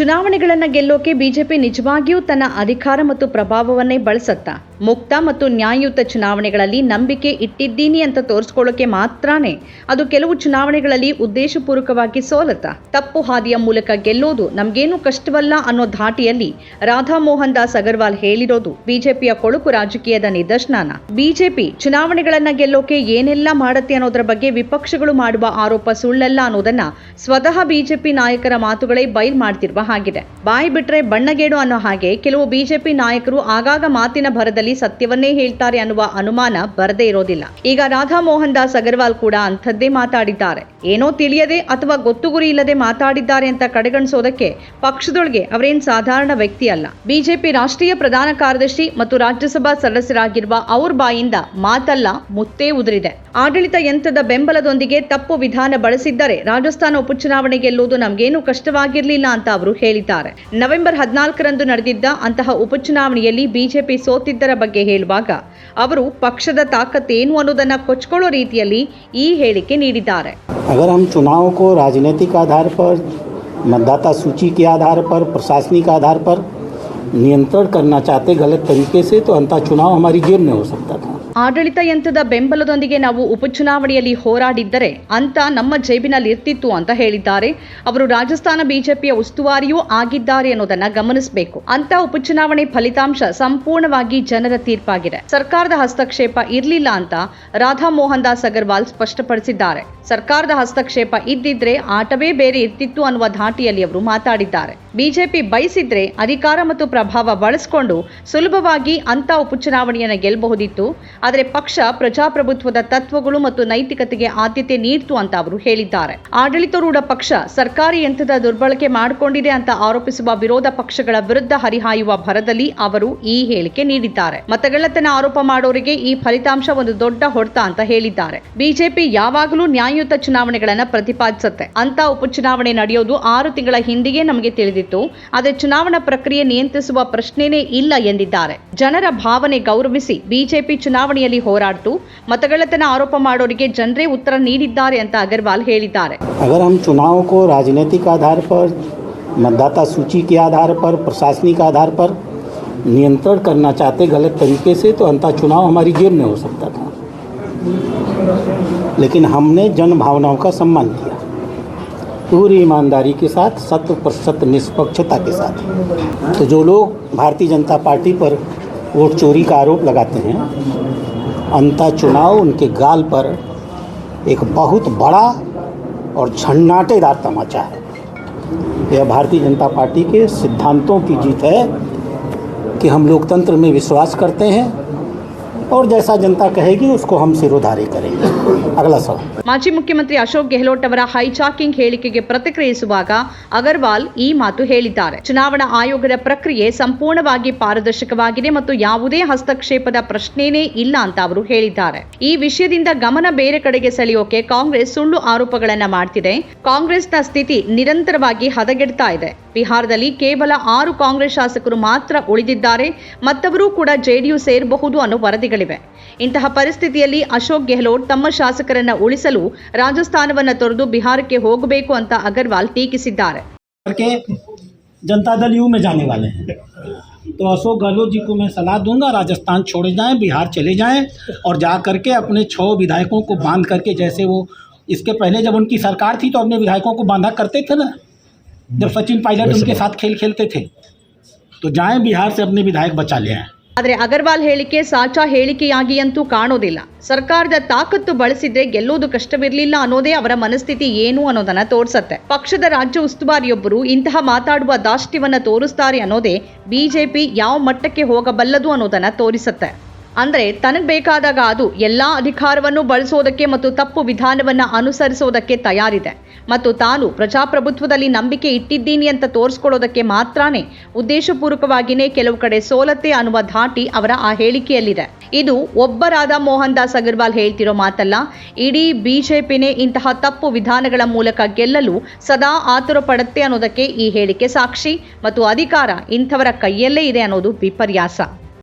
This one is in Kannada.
ಚುನಾವಣೆಗಳನ್ನು ಗೆಲ್ಲೋಕೆ ಬಿಜೆಪಿ ನಿಜವಾಗಿಯೂ ತನ್ನ ಅಧಿಕಾರ ಮತ್ತು ಪ್ರಭಾವವನ್ನೇ ಬಳಸತ್ತಾ. ಮುಕ್ತ ಮತ್ತು ನ್ಯಾಯಯುತ ಚುನಾವಣೆಗಳಲ್ಲಿ ನಂಬಿಕೆ ಇಟ್ಟಿದ್ದೀನಿ ಅಂತ ತೋರಿಸ್ಕೊಳ್ಳೋಕೆ ಮಾತ್ರನೇ. ಅದು ಕೆಲವು ಚುನಾವಣೆಗಳಲ್ಲಿ ಉದ್ದೇಶಪೂರ್ವಕವಾಗಿ ಸೋಲತ ತಪ್ಪು ಹಾದಿಯ ಮೂಲಕ ಗೆಲ್ಲೋದು ನಮಗೇನು ಕಷ್ಟವಲ್ಲ ಅನ್ನೋ ಧಾಟಿಯಲ್ಲಿ ರಾಧಾ ಮೋಹನ್ ದಾಸ್ ಅಗರ್ವಾಲ್ ಹೇಳಿರೋದು ಬಿಜೆಪಿಯ ಕೊಳುಕು ರಾಜಕೀಯದ ನಿದರ್ಶನ ಬಿಜೆಪಿ ಚುನಾವಣೆಗಳನ್ನ ಗೆಲ್ಲೋಕೆ ಏನೆಲ್ಲ ಮಾಡುತ್ತೆ ಅನ್ನೋದರ ಬಗ್ಗೆ ವಿಪಕ್ಷಗಳು ಮಾಡುವ ಆರೋಪ ಸುಳ್ಳಲ್ಲ ಅನ್ನೋದನ್ನ ಸ್ವತಃ ಬಿಜೆಪಿ ನಾಯಕರ ಮಾತುಗಳೇ ಬೈಲ್ ಮಾಡ್ತಿರುವ ಹಾಗಿದೆ. ಬಾಯಿ ಬಿಟ್ರೆ ಬಣ್ಣಗೇಡು ಅನ್ನೋ ಹಾಗೆ ಕೆಲವು ಬಿಜೆಪಿ ನಾಯಕರು ಆಗಾಗ ಮಾತಿನ ಭರದಲ್ಲಿ ಸತ್ಯವನ್ನೇ ಹೇಳ್ತಾರೆ ಅನ್ನುವ ಅನುಮಾನ ಬರದೇ ಇರೋದಿಲ್ಲ. ಈಗ ರಾಧಾ ಮೋಹನ್ ದಾಸ್ ಅಗರ್ವಾಲ್ ಕೂಡ ಅಂಥದ್ದೇ ಮಾತಾಡಿದ್ದಾರೆ. ಏನೋ ತಿಳಿಯದೆ ಅಥವಾ ಗೊತ್ತು ಗುರಿ ಇಲ್ಲದೆ ಮಾತಾಡಿದ್ದಾರೆ ಅಂತ ಕಡೆಗಣಿಸೋದಕ್ಕೆ ಪಕ್ಷದೊಳಗೆ ಅವರೇನ್ ಸಾಧಾರಣ ವ್ಯಕ್ತಿ ಅಲ್ಲ. ಬಿಜೆಪಿ ರಾಷ್ಟ್ರೀಯ ಪ್ರಧಾನ ಕಾರ್ಯದರ್ಶಿ ಮತ್ತು ರಾಜ್ಯಸಭಾ ಸದಸ್ಯರಾಗಿರುವ ಅವ್ರ ಬಾಯಿಂದ ಮಾತಲ್ಲ, ಮುತ್ತೇ ಉದುರಿದೆ. ಆಡಳಿತ ಯಂತ್ರದ ಬೆಂಬಲದೊಂದಿಗೆ ತಪ್ಪು ವಿಧಾನ ಬಳಸಿದ್ದರೆ ರಾಜಸ್ಥಾನ ಉಪಚುನಾವಣೆ ಗೆಲ್ಲುವುದು ನಮಗೇನು ಕಷ್ಟವಾಗಿರಲಿಲ್ಲ ಅಂತ ಅವರು ಹೇಳಿದ್ದಾರೆ. ನವೆಂಬರ್ ಹದಿನಾಲ್ಕರಂದು ನಡೆದಿದ್ದ ಅಂತಹ ಉಪಚುನಾವಣೆಯಲ್ಲಿ ಬಿಜೆಪಿ ಸೋತಿದ್ದರ ಬಗ್ಗೆ ಹೇಳುವಾಗ ಅವರು ಪಕ್ಷದ ತಾಕತ್ತೇನು ಅನ್ನೋದನ್ನ ಕೊಚ್ಕೊಳ್ಳೋ ರೀತಿಯಲ್ಲಿ ಈ ಹೇಳಿಕೆ ನೀಡಿದ್ದಾರೆ अगर हम चुनाव को राजनीतिक आधार पर मतदाता सूची के आधार पर प्रशासनिक आधार पर नियंत्रण करना चाहते गलत तरीके से तो अंतः चुनाव हमारी जेब में हो सकता था ಆಡಳಿತ ಯಂತ್ರದ ಬೆಂಬಲದೊಂದಿಗೆ ನಾವು ಉಪಚುನಾವಣೆಯಲ್ಲಿ ಹೋರಾಡಿದ್ದರೆ ಅಂತ ನಮ್ಮ ಜೇಬಿನಲ್ಲಿ ಇರ್ತಿತ್ತು ಅಂತ ಹೇಳಿದ್ದಾರೆ. ಅವರು ರಾಜಸ್ಥಾನ ಬಿಜೆಪಿಯ ಉಸ್ತುವಾರಿಯೂ ಆಗಿದ್ದಾರೆ ಅನ್ನೋದನ್ನ ಗಮನಿಸಬೇಕು. ಅಂತ ಉಪಚುನಾವಣೆ ಫಲಿತಾಂಶ ಸಂಪೂರ್ಣವಾಗಿ ಜನರ ತೀರ್ಪಾಗಿದೆ. ಸರ್ಕಾರದ ಹಸ್ತಕ್ಷೇಪ ಇರಲಿಲ್ಲ ಅಂತ ರಾಧಾ ಮೋಹನ್ ದಾಸ್ ಅಗರ್ವಾಲ್ ಸ್ಪಷ್ಟಪಡಿಸಿದ್ದಾರೆ. ಸರ್ಕಾರದ ಹಸ್ತಕ್ಷೇಪ ಇದ್ದಿದ್ರೆ ಆಟವೇ ಬೇರೆ ಇರ್ತಿತ್ತು ಅನ್ನುವ ಧಾಟಿಯಲ್ಲಿ ಅವರು ಮಾತಾಡಿದ್ದಾರೆ. ಬಿಜೆಪಿ ಬಯಸಿದ್ರೆ ಅಧಿಕಾರ ಮತ್ತು ಪ್ರಭಾವ ಬಳಸಿಕೊಂಡು ಸುಲಭವಾಗಿ ಅಂತ ಉಪಚುನಾವಣೆಯನ್ನು ಗೆಲ್ಲಬಹುದಿತ್ತು ಆದರೆ ಪಕ್ಷ ಪ್ರಜಾಪ್ರಭುತ್ವದ ತತ್ವಗಳು ಮತ್ತು ನೈತಿಕತೆಗೆ ಆದ್ಯತೆ ನೀಡಿತು ಅಂತ ಅವರು ಹೇಳಿದ್ದಾರೆ. ಆಡಳಿತಾರೂಢ ಪಕ್ಷ ಸರ್ಕಾರಿ ಯಂತ್ರದ ದುರ್ಬಳಕೆ ಮಾಡಿಕೊಂಡಿದೆ ಅಂತ ಆರೋಪಿಸುವ ವಿರೋಧ ಪಕ್ಷಗಳ ವಿರುದ್ಧ ಹರಿಹಾಯುವ ಭರದಲ್ಲಿ ಅವರು ಈ ಹೇಳಿಕೆ ನೀಡಿದ್ದಾರೆ. ಮತಗಳ್ಳತನ ಆರೋಪ ಮಾಡೋರಿಗೆ ಈ ಫಲಿತಾಂಶ ಒಂದು ದೊಡ್ಡ ಹೊಡೆತ ಅಂತ ಹೇಳಿದ್ದಾರೆ. ಬಿಜೆಪಿ ಯಾವಾಗಲೂ ನ್ಯಾಯಯುತ ಚುನಾವಣೆಗಳನ್ನು ಪ್ರತಿಪಾದಿಸುತ್ತೆ. ಅಂತ ಉಪಚುನಾವಣೆ ನಡೆಯೋದು ಆರು ತಿಂಗಳ ಹಿಂದೆಯೇ ನಮಗೆ ತಿಳಿದಿತ್ತು. ಆದರೆ ಚುನಾವಣಾ ಪ್ರಕ್ರಿಯೆ ನಿಯಂತ್ರಿಸುವ ಪ್ರಶ್ನೆನೇ ಇಲ್ಲ ಎಂದಿದ್ದಾರೆ. ಜನರ ಭಾವನೆ ಗೌರವಿಸಿ ಬಿಜೆಪಿ ಚುನಾವಣೆಯಲ್ಲಿ ಹೋರಾಡ್ತು ಮತಗಳ್ಳತನ ಆರೋಪ ಮಾಡೋರಿಗೆ ಜನರೇ ಉತ್ತರ ನೀಡಿದ್ದಾರೆ ಅಂತ ಅಗರ್ವಾಲ್ ಹೇಳಿದ್ದಾರೆ अगर हम चुनाव को राजनीतिक आधार पर मतदाता सूची के आधार पर प्रशासनिक आधार पर नियंत्रण करना चाहते गलत तरीके से तो अंतः चुनाव हमारी जेब में हो सकता था लेकिन हमने जन भावनाओं का सम्मान किया पूरी ईमानदारी के साथ शत प्रतिशत निष्पक्षता के साथ तो जो लोग भारतीय जनता पार्टी पर वोट चोरी का आरोप लगाते हैं। अंत चुनाव उनके गाल पर एक बहुत बड़ा और झन्नाटेदार तमाचा है। यह भारतीय जनता पार्टी के सिद्धांतों की जीत है कि हम लोकतंत्र में विश्वास करते हैं और जैसा जनता कहेगी उसको हम सिरोधार्य करेंगे अगला सवाल ಮಾಜಿ ಮುಖ್ಯಮಂತ್ರಿ ಅಶೋಕ್ ಗೆಹ್ಲೋಟ್ ಅವರ ಹೈಚಾಕಿಂಗ್ ಹೇಳಿಕೆಗೆ ಪ್ರತಿಕ್ರಿಯಿಸುವಾಗ ಅಗರ್ವಾಲ್ ಈ ಮಾತು ಹೇಳಿದ್ದಾರೆ ಚುನಾವಣಾ ಆಯೋಗದ ಪ್ರಕ್ರಿಯೆ ಸಂಪೂರ್ಣವಾಗಿ ಪಾರದರ್ಶಕವಾಗಿದೆ ಮತ್ತು ಯಾವುದೇ ಹಸ್ತಕ್ಷೇಪದ ಪ್ರಶ್ನೆನೇ ಇಲ್ಲ ಅಂತ ಅವರು ಹೇಳಿದ್ದಾರೆ ಈ ವಿಷಯದಿಂದ ಗಮನ ಬೇರೆ ಕಡೆಗೆ ಸೆಳೆಯೋಕೆ ಕಾಂಗ್ರೆಸ್ ಸುಳ್ಳು ಆರೋಪಗಳನ್ನ ಮಾಡ್ತಿದೆ ಕಾಂಗ್ರೆಸ್ನ ಸ್ಥಿತಿ ನಿರಂತರವಾಗಿ ಹದಗೆಡ್ತಾ ಇದೆ ಬಿಹಾರದಲ್ಲಿ ಕೇವಲ ಆರು ಕಾಂಗ್ರೆಸ್ ಶಾಸಕರು ಮಾತ್ರ ಉಳಿದಿದ್ದಾರೆ ಮತ್ತವರು ಕೂಡ ಜೆಡಿಯು ಸೇರಬಹುದು ಅನ್ನೋ ವರದಿಗಳಿವೆ ಇಂತಹ ಪರಿಸ್ಥಿತಿಯಲ್ಲಿ ಅಶೋಕ್ ಗೆಹ್ಲೋಟ್ ತಮ್ಮ ಶಾಸಕರನ್ನ ಉಳಿಸಲು ರಾಜಸ್ಥಾನವನ್ನ ತೊರೆದು ಬಿಹಾರಕ್ಕೆ ಹೋಗಬೇಕು ಅಂತ ಅಗರ್ವಾಲ್ ಟೀಕಿಸಿದ್ದಾರೆ करके जनता दल यू में जाने वाले हैं तो अशोक गहलोत जी को मैं सलाह दूंगा राजस्थान छोड़े जाएं बिहार चले जाएं और जा करके अपने छः विधायकों को बांध करके जैसे वो इसके पहले जब उनकी सरकार थी तो अपने विधायकों को बांधा करते थे ना जब सचिन पायलट उनके साथ खेल खेलते थे तो जाएं बिहार से अपने विधायक बचा ले आएं ಆದರೆ ಅಗರ್ವಾಲ್ ಹೇಳಿಕೆ ಸಾಚಾ ಹೇಳಿಕೆಯಾಗಿ ಅಂತೂ ಕಾಣೋದಿಲ್ಲ ಸರ್ಕಾರದ ತಾಕತ್ತು ಬಳಸಿದ್ರೆ ಗೆಲ್ಲೋದು ಕಷ್ಟವಿರಲಿಲ್ಲ ಅನ್ನೋದೇ ಅವರ ಮನಸ್ಥಿತಿ ಏನು ಅನ್ನೋದನ್ನ ತೋರಿಸತ್ತೆ ಪಕ್ಷದ ರಾಜ್ಯ ಉಸ್ತುವಾರಿಯೊಬ್ಬರು ಇಂತಹ ಮಾತಾಡುವ ದಾಷ್ಟ್ಯವನ್ನ ತೋರಿಸ್ತಾರೆ ಅನ್ನೋದೇ ಬಿಜೆಪಿ ಯಾವ ಮಟ್ಟಕ್ಕೆ ಹೋಗಬಲ್ಲದು ಅನ್ನೋದನ್ನ ತೋರಿಸತ್ತೆ ಅಂದ್ರೆ ತನಗೆ ಬೇಕಾದಾಗ ಅದು ಎಲ್ಲ ಅಧಿಕಾರವನ್ನು ಬಳಸೋದಕ್ಕೆ ಮತ್ತು ತಪ್ಪು ವಿಧಾನವನ್ನು ಅನುಸರಿಸೋದಕ್ಕೆ ತಯಾರಿದೆ. ಮತ್ತು ತಾನು ಪ್ರಜಾಪ್ರಭುತ್ವದಲ್ಲಿ ನಂಬಿಕೆ ಇಟ್ಟಿದ್ದೀನಿ ಅಂತ ತೋರಿಸ್ಕೊಳ್ಳೋದಕ್ಕೆ ಮಾತ್ರನೇ ಉದ್ದೇಶಪೂರ್ವಕವಾಗಿಯೇ ಕೆಲವು ಕಡೆ ಸೋಲತ್ತೆ ಅನ್ನುವ ಧಾಟಿ ಅವರ ಆ ಹೇಳಿಕೆಯಲ್ಲಿದೆ. ಇದು ಒಬ್ಬರಾದ ಮೋಹನ್ ದಾಸ್ ಅಗರ್ವಾಲ್ ಹೇಳ್ತಿರೋ ಮಾತಲ್ಲ, ಇಡೀ ಬಿಜೆಪಿನೇ ಇಂತಹ ತಪ್ಪು ವಿಧಾನಗಳ ಮೂಲಕ ಗೆಲ್ಲಲು ಸದಾ ಆತುರ ಪಡುತ್ತೆ ಅನ್ನೋದಕ್ಕೆ ಈ ಹೇಳಿಕೆ ಸಾಕ್ಷಿ. ಮತ್ತು ಅಧಿಕಾರ ಇಂಥವರ ಕೈಯಲ್ಲೇ ಇದೆ ಅನ್ನೋದು ವಿಪರ್ಯಾಸ.